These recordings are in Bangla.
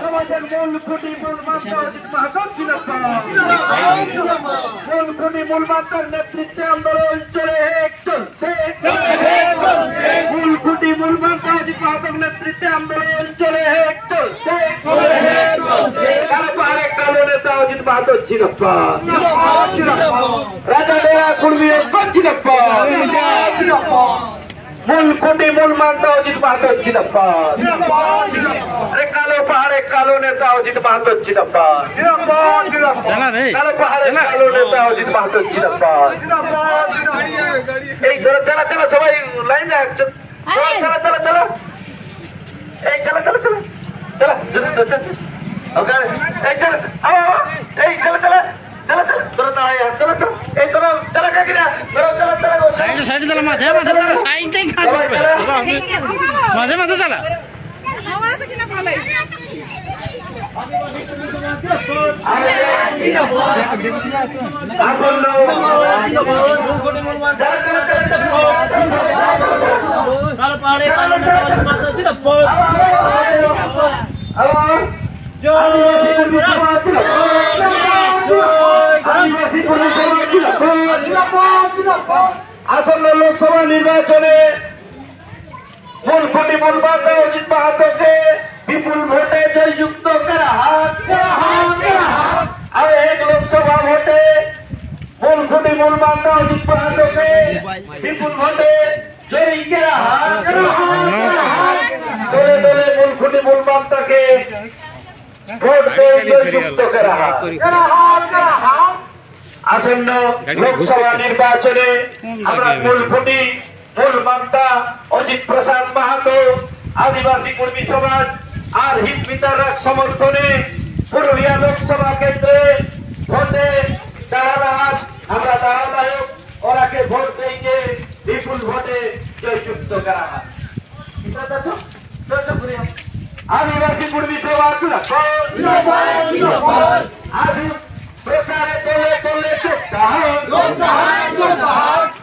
সমাজের মূল খুঁটি মূল মাত্রা অজিত মাহাতো জিন্দাবাদ মূল খুঁটি মূল মাত্রার নেতৃত্বে আন্দোলন চলে হেক চলছে মূল খুঁটি মূল মাত্রা অজিত মাহাতোর নেতৃত্বে আন্দোলন চলে হেক চলছে কালো পাহাড়ে মূল খুঁটি মূল মাত্রা অজিত মাহাতো জিন্দাবাদ কালো পাহাড়ে কালো নেতা অজিত মাহাতো জিন্দাবাদ কালো পাহাড়ে কালো নেতা অজিত মাহাতো জিন্দাবাদ এই ধরো চালা চালা সবাই লাইন চালা চালা চালা। এই চালা চালা চালা। চালা জলদি চল চল ওকে এই চালা আও আও, এই চালা চালা চালা চালা তোরা দাঁড়াই চলো চলো এই তোরা চালা কাকি না তোরা চালা চালা সাইডে সাইডে চালা মাঝে মাঝে চালা সাইডেই কাজ করবে মাঝে মাঝে চালা আসন্ন চালা আসন্ন লোকসভা নির্বাচনে মূল খুঁটি মূল বার্তা অজিত মাহাতোকে বিপুল ভোটে জয়যুক্ত করা আর এক লোকসভা ভোটে মূল খুঁটি মূল বার্তা অজিত মাহাতোকে বিপুল ভোটে জয়ী করা ভোট দিয়ে জয়যুক্ত করা হাত। আসন্ন লোকসভা নির্বাচনে আমরা মূল খুঁটি মূল বার্তা অজিত প্রসাদ মাহাতো আদিবাসী কর্মী সমাজ আর হিত বিতারক সমর্থনে পুরুলিয়া লোকসভা কেন্দ্রে ভোটে দাঁড়ালাম আমরা দাঁড়ালায়ক ওরাকে ভোট দিয়ে বিপুল ভোটে জয়যুক্ত করা হয়। আদিবাসী কর্মী সমাজ আদি প্রচারে তোলে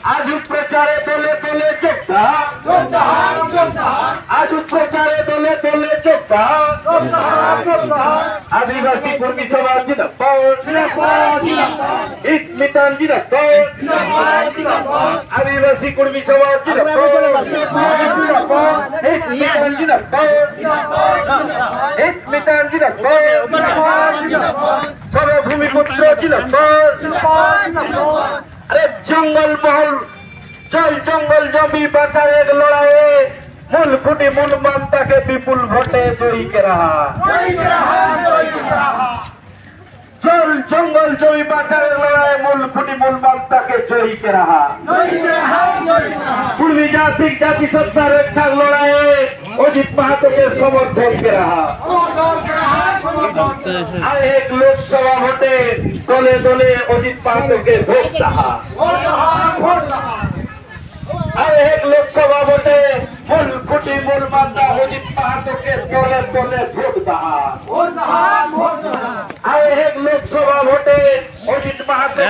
আজ প্রচারে তোলে তোলে চোখটা আজ প্রচারে তোলে তোলে চোখটা আদিবাসী কর্মী সমাজ ইসমিতান আদিবাসী কর্মী সমাজ ইসমিতান সবে ভূমিপুত্র আরে জঙ্গল মহল জল জঙ্গল জমি এক লড়াইয়ে মূল খুঁটি মূল মানতাকে বিপুল ভোটে জয়ী কে রাহা জল জঙ্গল জমি বাঁচার এক লড়াইয়ে মূল খুঁটি মূল মানতাকে জয়ী কে রাহা পূর্বী জাতি জাতি সত্তার রক্ষার লড়াইয়ে অজিত মাহাতোকে সমর্থন কে রাহা আর এক লোকসভা ভোটে দলে দলে অজিত মাহাতোকে ভোট রাহা আর এক লোকসভা ভোটে মূল খুঁটি মূল মাত্রা অজিত মাহাতোকে দলে দলে ভোট দাহা আর এক লোকসভা ভোটে অজিত মাহাতোকে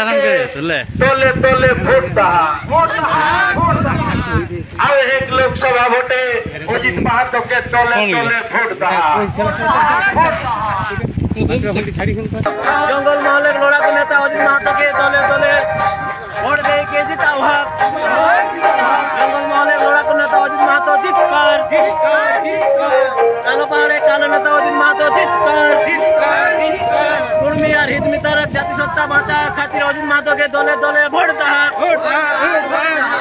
দলে দলে ভোট দাহা আর এক লোকসভা ভোটে অজিত মাহাতোকে দলে দলে ভোট দাহা জঙ্গল মহলের লড়াকু নেতা কালো পাহাড়ে কালো নেতা অজিত মাহাতো জিতকার কুর্মি আর হিতমিতারক জাতিসত্তা বাঁচা, খাতির অজিত মাহাতোকে দলে দলে ভোট দাহা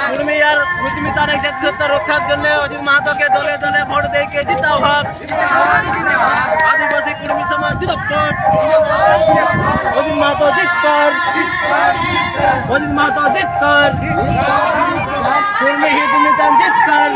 কুর্মি আর হিতমিতারক জাতিসত্তা রক্ষার জন্য অজিত মাহাতোকে দলে দলে ভোট দিয়ে কে জিতাও হাক আদিবাসী কুর্মী সমাজ অজিত মাহাতো জিতকার অজিত মাহাতো জিতকার কুর্মী হিতমিতান জিতকার